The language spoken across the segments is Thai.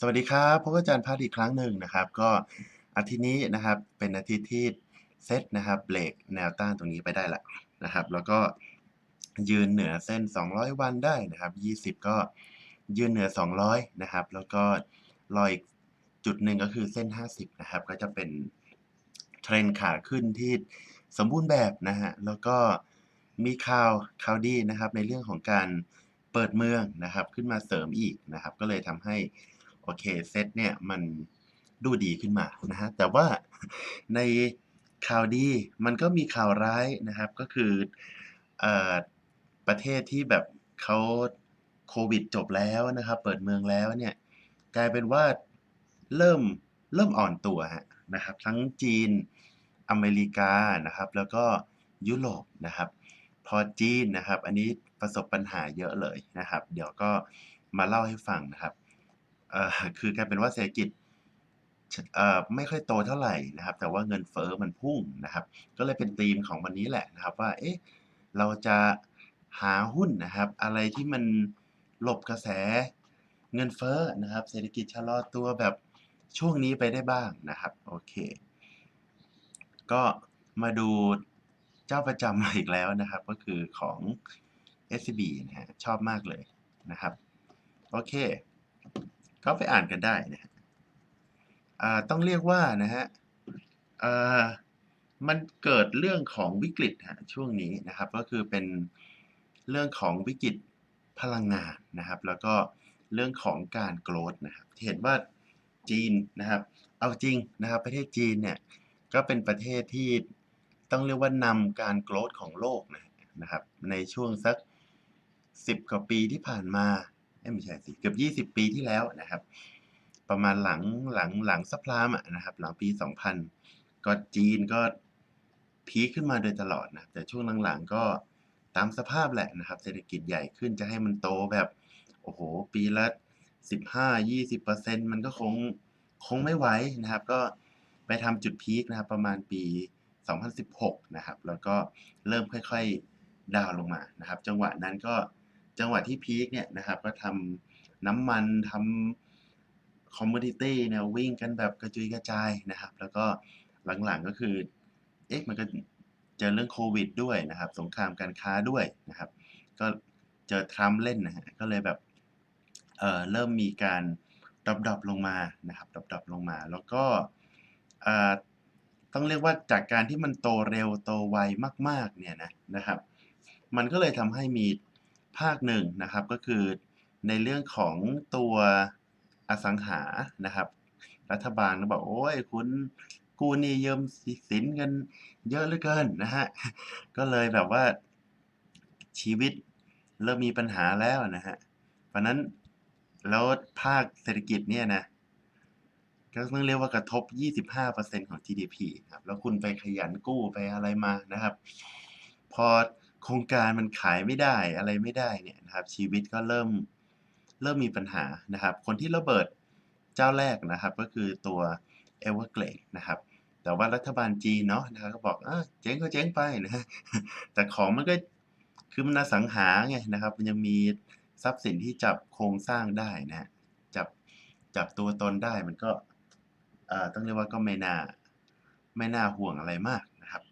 สวัสดีครับพบกับอาจารย์พัดอีกครั้งหนึ่งนะครับ ก็อาทิตย์นี้นะครับเป็นอาทิตย์ที่เซตนะครับเบรกแนวต้านตรงนี้ไปได้แล้วนะครับ แล้วก็ยืนเหนือเส้น 200 วันได้นะครับ 20 ก็ยืนเหนือ 200 นะครับ แล้วก็รออีกจุดหนึ่งก็คือเส้น 50 นะครับ ก็จะเป็นเทรนขาขึ้นที่สมบูรณ์แบบนะฮะแล้วก็มีข่าวข่าวดีนะครับในเรื่องของการเปิดเมืองนะครับ ขึ้นมาเสริมอีกนะครับ ก็เลยทำให้ โอเคเซตเนี่ยมันดูดีขึ้นมานะฮะแต่ว่าในข่าวดีมันก็มีข่าวร้ายนะครับ ก็คืออประเทศที่แบบเขาโควิดจบแล้วนะครับ เปิดเมืองแล้วเนี่ยกลายเป็นว่าเริ่มเริ่มอ่อนตัวนะครับ ทั้งจีนอเมริกานะครับ แล้วก็ยุโรปนะครับ พอจีนนะครับ อันนี้ประสบปัญหาเยอะเลยนะครับ เดี๋ยวก็มาเล่าให้ฟังนะครับ เอ่อคือกลายเป็นว่าเศรษฐกิจเอ่อไม่ค่อยโตเท่าไหร่นะครับ แต่ว่าเงินเฟ้อมันพุ่งนะครับ ก็เลยเป็นธีมของวันนี้แหละนะครับ ว่าเอ๊ะเราจะหาหุ้นนะครับ อะไรที่มันหลบกระแสเงินเฟ้อนะครับ เศรษฐกิจชะลอตัวแบบช่วงนี้ไปได้บ้างนะครับโอเค ก็มาดูเจ้าประจำมาอีกแล้วนะครับ ก็คือของ SCB นะฮะชอบมากเลยนะครับ โอเค ก็ไปอ่านกันได้นะฮะต้องเรียกว่านะฮะมันเกิดเรื่องของวิกฤตฮะช่วงนี้นะครับก็คือเป็นเรื่องของวิกฤตพลังงานนะครับ แล้วก็เรื่องของการโกรธนะครับเห็นว่าจีนนะครับ เอาจริงนะครับ ประเทศจีนเนี่ยก็เป็นประเทศที่ต้องเรียกว่านำการโกรธของโลกนะครับในช่วงสัก 10 กว่าปีที่ผ่านมา ไม่ใช่สิเกือบ 20 ปีที่แล้วนะครับ ประมาณหลังหลังหลังซับพลามนะครับ หลังปี 2000 ก็จีนก็พีคขึ้นมาโดยตลอดนะแต่ช่วงหลังๆก็ตามสภาพแหละนะครับ เศรษฐกิจใหญ่ขึ้นจะให้มันโตแบบ โอ้โห ปีละ15-20%มันก็คงคงไม่ไหวนะครับ ก็ไปทำจุดพีคนะครับ ประมาณปี 2016 นะครับ แล้วก็เริ่มค่อยๆ ดาวลงมานะครับ จังหวะนั้นก็ จังหวะที่พีคเนี่ยนะครับก็ทำน้ำมันทำคอมม o ดิตี้เนี่ยวิ่งกันแบบกระจุยกระจายนะครับ แล้วก็หลังๆก็คือเอ๊ะมันก็เจอเรื่องโควิดด้วยนะครับ สงครามการค้าด้วยนะครับ ก็เจอทรัมป์เล่นนะฮะก็เลยแบบเอ่อเริ่มมีการดรอปๆลงมานะครับดรอปๆลงมา แล้วก็อ่าต้องเรียกว่าจากการที่มันโตเร็วโตไวมาก ๆ เนี่ยนะนะครับ มันก็เลยทำให้มี ภาคหนึ่งนะครับก็คือในเรื่องของตัวอสังหานะครับ รัฐบาลก็บอกโอ๊ยคุณกู้หนี้ยืมสิสินกันเยอะเหลือเกินนะฮะก็เลยแบบว่าชีวิตเริ่มมีปัญหาแล้วนะฮะเพราะนั้นแล้วภาคเศรษฐกิจเนี่ยนะก็ต้องเรียกว่ากระทบ 25%ของ GDP ครับแล้วคุณไปขยันกู้ไปอะไรมานะครับ พอ โครงการมันขายไม่ได้อะไรไม่ได้เนี่ยนะครับ ชีวิตก็เริ่มเริ่มมีปัญหานะครับ คนที่ระเบิดเจ้าแรกนะครับ ก็คือตัว Evergrande นะครับแต่ว่ารัฐบาลจีนเนาะนะครับก็บอกอาเจ๊งก็เจ๊งไปนะฮะแต่ของมันก็คือมันอสังหาไงนะครับ มันยังมีทรัพย์สินที่จับโครงสร้างได้นะจับจับตัวตนได้มันก็อ่าต้องเรียกว่าก็ไม่น่าไม่น่าห่วงอะไรมากนะครับ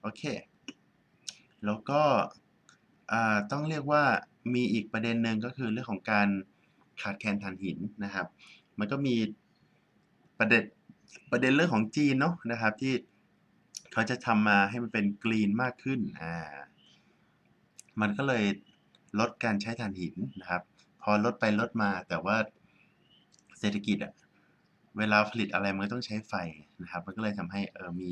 โอเค แล้วก็ต้องเรียกว่ามีอีกประเด็นหนึ่งก็คือเรื่องของการขาดแคลนถ่านหินนะครับ มันก็มีประเด็นประเด็นเรื่องของจีนเนาะนะครับที่เขาจะทำมาให้มันเป็นกรีนมากขึ้นอ่ามันก็เลยลดการใช้ถ่านหินนะครับ พอลดไปลดมาแต่ว่าเศรษฐกิจอะเวลาผลิตอะไรมันก็ต้องใช้ไฟนะครับ มันก็เลยทำให้เออมี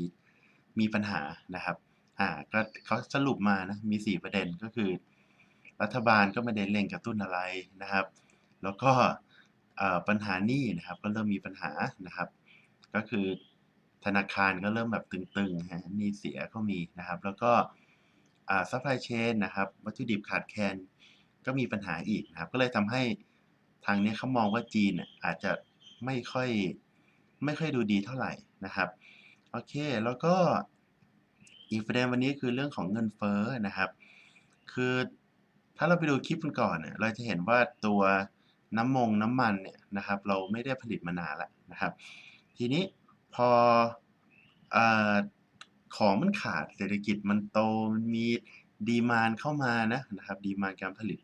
มีปัญหานะครับ อ่าก็เขาสรุปมานะมี 4 ประเด็นก็คือ รัฐบาลก็ไม่ได้เร่งกระตุ้นอะไรนะครับ แล้วก็ปัญหานี้นะครับก็เริ่มมีปัญหานะครับ ก็คือธนาคารก็เริ่มแบบตึงๆฮะนี้เสียก็มีนะครับ แล้วก็ซัพพลายเชนนะครับ วัตถุดิบขาดแคลนก็มีปัญหาอีกนะครับ ก็เลยทำให้ทางนี้เขามองว่าจีนอาจจะไม่ค่อยไม่ค่อยดูดีเท่าไหร่นะครับ โอเค แล้วก็ อีกประเด็นวันนี้คือเรื่องของเงินเฟ้อนะครับ คือถ้าเราไปดูคลิปกันก่อนเนี่ยเราจะเห็นว่าตัวน้ำมงน้ำมันเนี่ยนะครับเราไม่ได้ผลิตมานานแล้วนะครับ ทีนี้พออของมันขาดเศรษฐกิจมันโตมันมีดีมานเข้ามานะนะครับดีมานการผลิต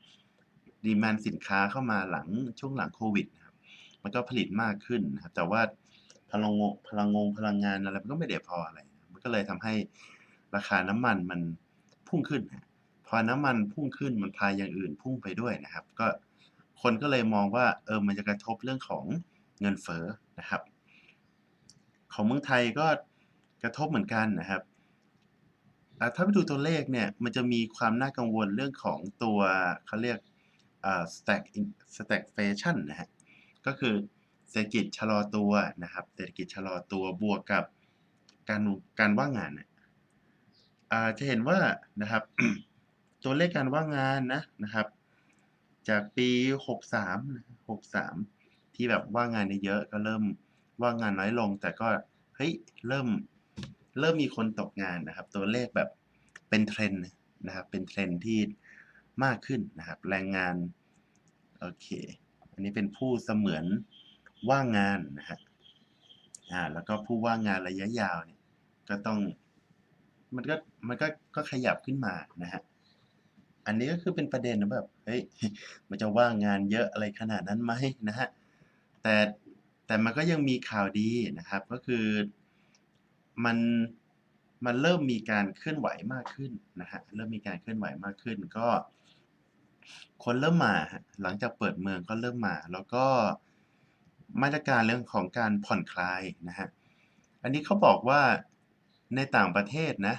ดีมานสินค้าเข้ามาหลังช่วงหลังโควิดนะครับมันก็ผลิตมากขึ้นนะครับแต่ว่าพลังงพลังงพลังงานอะไรมันก็ไม่ได้พออะไร มันก็เลยทำให้ ราคาน้ำมันมันพุ่งขึ้นนะพอน้ำมันพุ่งขึ้นมันพาอย่างอื่นพุ่งไปด้วยนะครับ ก็คนก็เลยมองว่าเออมันจะกระทบเรื่องของเงินเฟ้อนะครับ ของเมืองไทยก็กระทบเหมือนกันนะครับถ้าไปดูตัวเลขเนี่ยมันจะมีความน่ากังวลเรื่องของตัวเขาเรียกอ่า stack stagflation นะฮะก็คือเศรษฐกิจชะลอตัวนะครับ เศรษฐกิจชะลอตัวบวกกับการการว่างงานเนี่ย จะเห็นว่านะครับ ตัวเลขการว่างงานนะนะครับ จากปี 63 63 ที่แบบว่างงานเยอะก็เริ่มว่างงานน้อยลง แต่ก็เฮ้ยเริ่มเริ่มมีคนตกงานนะครับ ตัวเลขแบบเป็นเทรนนะครับเป็นเทรนที่มากขึ้นนะครับ แรงงานโอเค อันนี้เป็นผู้เสมือนว่างงานนะฮะอ่าแล้วก็ผู้ว่างงานระยะยาวเนี่ยก็ต้อง มันก็มันก็ก็ขยับขึ้นมานะฮะอันนี้ก็คือเป็นประเด็นนะแบบเฮ้ยมันจะว่างงานเยอะอะไรขนาดนั้นไหมนะฮะแต่แต่มันก็ยังมีข่าวดีนะครับ ก็คือมันมันเริ่มมีการเคลื่อนไหวมากขึ้นนะฮะเริ่มมีการเคลื่อนไหวมากขึ้น ก็ คนเริ่มมาหลังจากเปิดเมืองก็เริ่มมา แล้วก็มาตรการเรื่องของการผ่อนคลายนะฮะอันนี้เขาบอกว่าในต่างประเทศนะ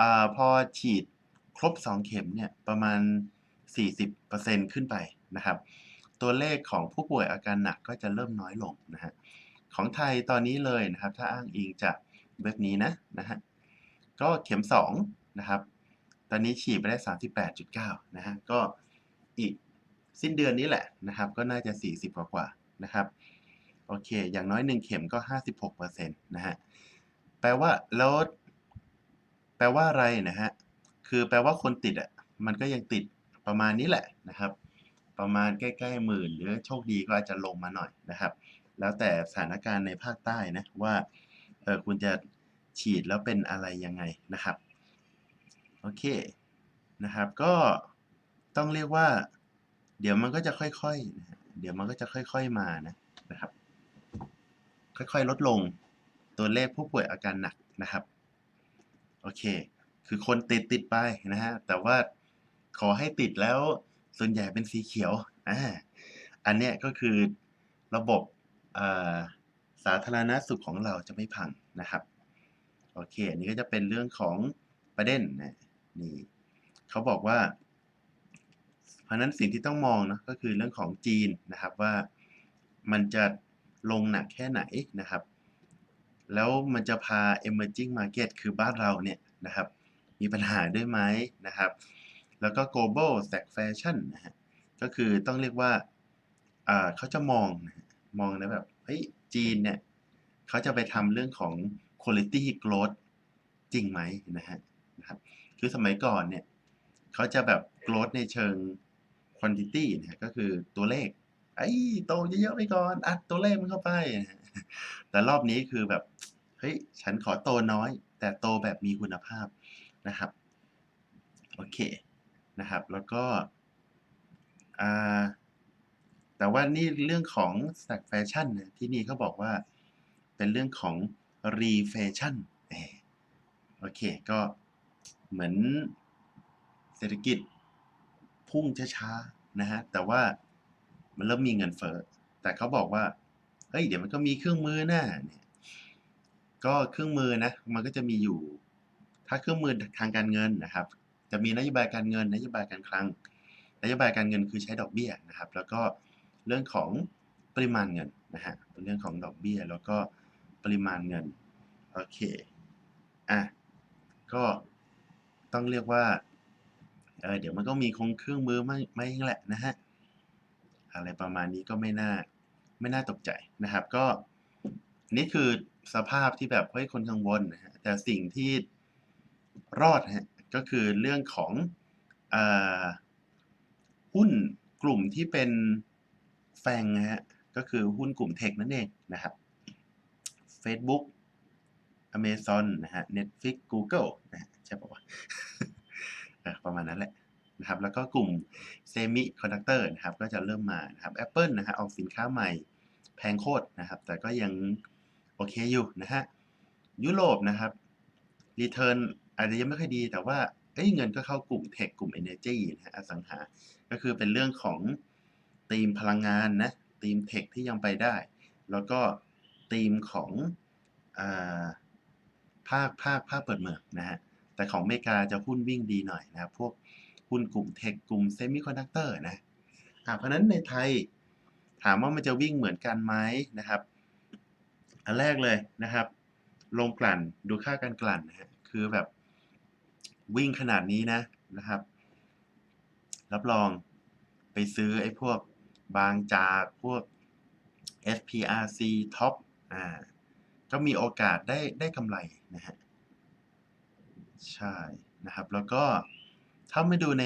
อพอฉีดครบ 2 เข็มเนี่ยประมาณ 40%ขึ้นไปนะครับ ตัวเลขของผู้ป่วยอาการหนักก็จะเริ่มน้อยลงนะฮะของไทยตอนนี้เลยนะครับ ถ้าอ้างอิงจากเว็บนี้นะนะฮะก็เข็ม 2 นะครับ ตอนนี้ฉีดไปได้ 38.9 นะฮะก็อีกสิ้นเดือนนี้แหละนะครับ ก็น่าจะ 40 กว่ากว่านะครับโอเค อย่างน้อย 1 เข็มก็ 56%นะฮะแปลว่าแล้ว แปลว่าอะไรนะฮะ คือแปลว่าคนติดอะ มันก็ยังติดประมาณนี้แหละนะครับ ประมาณใกล้ๆหมื่นหรือโชคดีก็อาจจะลงมาหน่อยนะครับ แล้วแต่สถานการณ์ในภาคใต้นะว่าเออคุณจะฉีดแล้วเป็นอะไรยังไงนะครับ โอเคนะครับ ก็ต้องเรียกว่า เดี๋ยวมันก็จะค่อยๆนะเดี๋ยวมันก็จะค่อย ๆมานะนะครับ ค่อยๆ ลดลงตัวเลขผู้ป่วยอาการหนักนะครับ โอเค คือคนติดติดไปนะฮะ แต่ว่าขอให้ติดแล้วส่วนใหญ่เป็นสีเขียวอ่าอันเนี้ยก็คือระบบสาธารณสุขของเราจะไม่พังนะครับโอเคอันนี้ก็จะเป็นเรื่องของประเด็นนะนี่เขาบอกว่า เพราะนั้นสิ่งที่ต้องมองนะก็คือเรื่องของจีนนะครับว่ามันจะลงหนักแค่ไหนนะครับ แล้วมันจะพา emerging market คือบ้านเราเนี่ยนะครับ มีปัญหาด้วยไหมนะครับ แล้วก็ global stagflation นะฮะ ก็คือต้องเรียกว่าเขาจะมองมองนะแบบเฮ้ยจีนเนี่ยเขาจะไปทำเรื่องของ quality growth จริงไหมนะฮะนะครับ คือสมัยก่อนเนี่ยเขาจะแบบ growth ในเชิง quantity นะฮะก็คือตัวเลขไอ้โตเยอะๆไปก่อน อัดตัวเลขมันเข้าไป แต่รอบนี้คือแบบ เฮ้ย ฉันขอโตน้อย แต่โตแบบมีคุณภาพนะครับ โอเค นะครับ แล้วก็อ่าแต่ว่านี่เรื่องของ stagflation เนี่ยที่นี่เขาบอกว่าเป็นเรื่องของ reflation เออโอเค ก็เหมือนเศรษฐกิจพุ่งช้าๆนะฮะ แต่ว่ามันเริ่มมีเงินเฟ้อแต่เขาบอกว่า เฮ้ย เดี๋ยวมันก็มีเครื่องมือนะเนี่ย ก็เครื่องมือนะมันก็จะมีอยู่ ถ้าเครื่องมือทางการเงินนะครับ จะมีนโยบายการเงินนโยบายการคลังนโยบายการเงินคือใช้ดอกเบี้ยนะครับ แล้วก็เรื่องของปริมาณเงินนะฮะเป็นเรื่องของดอกเบี้ย แล้วก็ปริมาณเงินโอเคอะก็ต้องเรียกว่าเออเดี๋ยวมันก็มีคงเครื่องมือไม่ไม่แหละนะฮะอะไรประมาณนี้ก็ไม่น่าไม่น่าตกใจนะครับ ก็นี่คือ สภาพที่แบบเฮ้ยคนกังวลนะฮะแต่สิ่งที่รอดฮะก็คือเรื่องของอหุ้นกลุ่มที่เป็นแฟงนะฮะก็คือหุ้นกลุ่มเทคนั่นเองนะครับ Facebook Amazon นะฮะ Netflix Google นะฮะใช่ป่าวประมาณนั้นแหละนะครับแล้วก็กลุ่ม Semiconductor นะครับก็จะเริ่มมานะครับ Apple นะฮะออกสินค้าใหม่แพงโคตรนะครับ แต่ก็ยัง โอเคอยู่นะฮะยุโรปนะครับ Return อาจจะยังไม่ค่อยดี แต่ว่าเเงินก็เข้ากลุ่มเทคกลุ่ม Energy นะฮะอสังหา ก็คือเป็นเรื่องของธีมพลังงานนะธีมเทคที่ยังไปได้ แล้วก็ธีมของอภาคภาคภาคเปิดเมืองนะฮะแต่ของอเมริกาจะหุ้นวิ่งดีหน่อยนะพวกหุ้นกลุ่มเทคกลุ่มเซมิคอนดักเตอร์นะอ่าเพราะนั้นในไทยถามว่ามันจะวิ่งเหมือนกันไหมนะครับ อันแรกเลยนะครับ ลงกลั่นดูค่าการกลั่นนะฮะคือแบบวิ่งขนาดนี้นะนะครับ รับรองไปซื้อไอ้พวกบางจากพวก SPRC Top อ่าก็มีโอกาสได้ได้กำไรนะฮะใช่นะครับ แล้วก็ถ้าไมาดูใน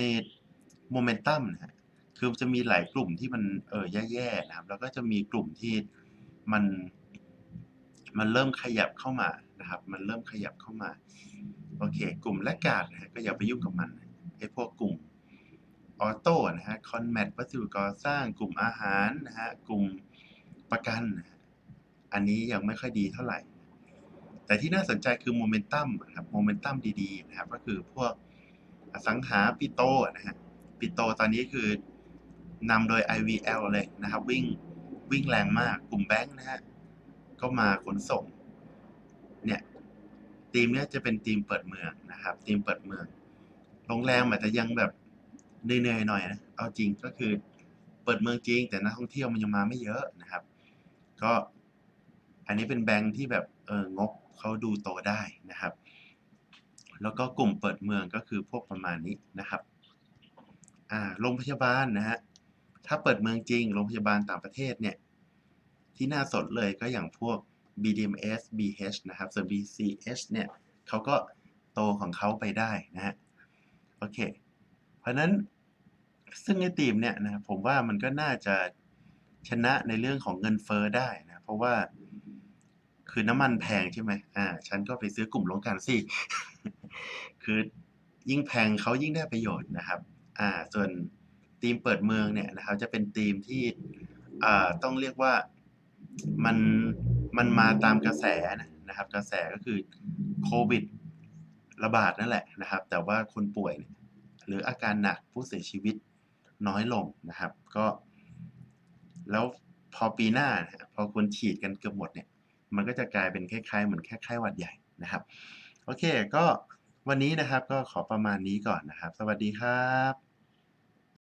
โมเมนตัมนะฮะคือจะมีหลายกลุ่มที่มันเออแย่ๆนะครับ แล้วก็จะมีกลุ่มที่มัน มันเริ่มขยับเข้ามานะครับ มันเริ่มขยับเข้ามา โอเค กลุ่มแลกกาดนะฮะก็อย่าไปยุ่งกับมันไอ้พวกกลุ่มออโต้นะฮะคอนแมทวัสดุก่อสร้างกลุ่มอาหารนะฮะกลุ่มประกันนะฮะอันนี้ยังไม่ค่อยดีเท่าไหร่ แต่ที่น่าสนใจคือโมเมนตัมนะครับโมเมนตัมดีๆนะครับก็คือพวกอสังหาปิโตนะฮะปิโตตอนนี้คือนำโดย IVL เลยนะครับ วิ่งวิ่งแรงมากกลุ่มแบงค์นะฮะ ก็มาขนส่ง เนี่ยทีมเนี้ยจะเป็นทีมเปิดเมืองนะครับทีมเปิดเมือง โรงแรมอาจจะยังแบบเหนื่อยๆหน่อยนะ เอาจริงก็คือเปิดเมืองจริง แต่นักท่องเที่ยวมันยังมาไม่เยอะนะครับ ก็อันนี้เป็นแบงค์ที่แบบเอองบเขาดูโตได้นะครับ แล้วก็กลุ่มเปิดเมืองก็คือพวกประมาณนี้นะครับ อ่าโรงพยาบาลนะฮะ ถ้าเปิดเมืองจริง โรงพยาบาลต่างประเทศเนี่ย ที่น่าสนเลยก็อย่างพวก BDMs BH นะครับส่วน BCH เนี่ยเขาก็โตของเขาไปได้นะฮะโอเค เพราะนั้นซึ่งในทีมเนี่ยนะครับผมว่ามันก็น่าจะชนะในเรื่องของเงินเฟ้อได้นะเพราะว่าคือน้ำมันแพงใช่ไหมอ่า ฉันก็ไปซื้อกลุ่มโรงกลั่นสิ คือยิ่งแพงเขายิ่งได้ประโยชน์นะครับ อ่า ส่วนทีมเปิดเมืองเนี่ยนะครับ จะเป็นทีมที่ อ่า ต้องเรียกว่า มันมันมาตามกระแสนะครับ กระแสก็คือโควิดระบาดนั่นแหละนะครับ แต่ว่าคนป่วย หรืออาการหนักผู้เสียชีวิตน้อยลงนะครับ ก็ แล้วพอปีหน้าพอคนฉีดกันเกือบหมดเนี่ย มันก็จะกลายเป็นคล้ายๆเหมือนแค่ไข้หวัดใหญ่นะครับ โอเค ก็วันนี้นะครับก็ขอประมาณนี้ก่อนนะครับ สวัสดีครับ